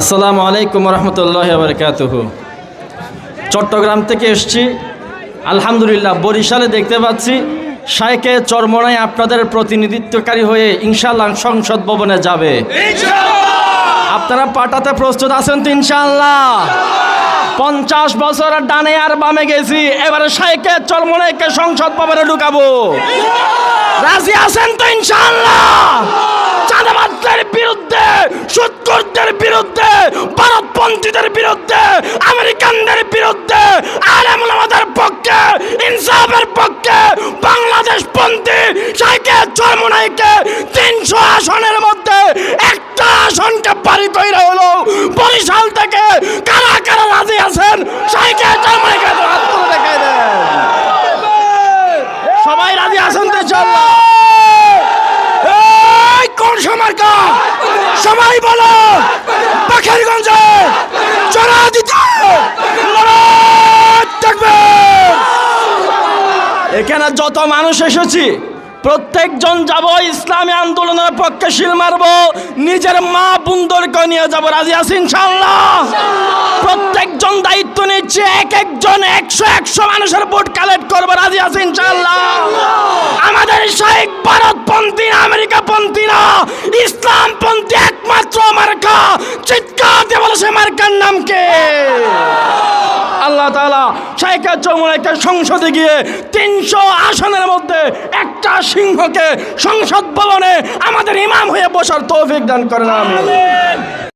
আসসালামু আলাইকুম রহমতুল্লাহ বরকাতুহু। চট্টগ্রাম থেকে এসছি। আলহামদুলিল্লাহ বরিশালে দেখতে পাচ্ছি শাইকে চরমনায় আপনাদের প্রতিনিধিত্বকারী হয়ে ইনশাল্লাহ সংসদ ভবনে যাবে। আপনারা পাঠাতে প্রস্তুত আছেন তো ইনশাল্লাহ পঞ্চাশ বছরের ডানে আর বামে গেছি এবারে শাইকে চরমনাইকে সংসদ ভবনে ঢুকাবো। রাজি আছেন তো ইনশাল্লাহ বিরুদ্ধে সুৎকরদের বিরুদ্ধে ভারতপন্থীদের বিরুদ্ধে আমেরিকানদের বিরুদ্ধে আলেমুলামাদের পক্ষে ইনসাফের পক্ষে বাংলাদেশ সাইকে চরমনাইকে তিনশো আসনের মধ্যে একটা আসনকে বাড়ি কইরা হলো। বরিশাল থেকে কারা কারা রাজি আছেন সাইকে চরমনাইকে হাত তুলে দেখাই সবাই রাজি আছেন তো এই, কোন সমার্কা সবাই বলো, পাখিরগঞ্জে চড়া দিতে। এখানে যত মানুষ এসেছি প্রত্যেকজন যাব, ইসলামী আন্দোলনের পক্ষে শিল মারব। নিজের মা বুন্দরকে নিয়ে যাব, রাজি আছি প্রত্যেকজন দায়িত্ব নিচ্ছে, এক একজন একশো একশো মানুষের ভোট কালেক্ট করব, রাজি আছি ইনশাল্লাহ আমাদের শাহেক ভারতপন্থী না, আমেরিকাপন্থী না, ইসলামপন্থী একমাত্র মার্কা, চিৎকার দিয়ে সে মার্কার নাম কে? আল্লাহ তালা শাইকা চৌমুনাইকে সংসদে গিয়ে তিনশো আসনের মধ্যে সিংহকে সংসদ ভবনে আমাদের ইমাম হয়ে বসার তৌফিক দান করেন আমিন।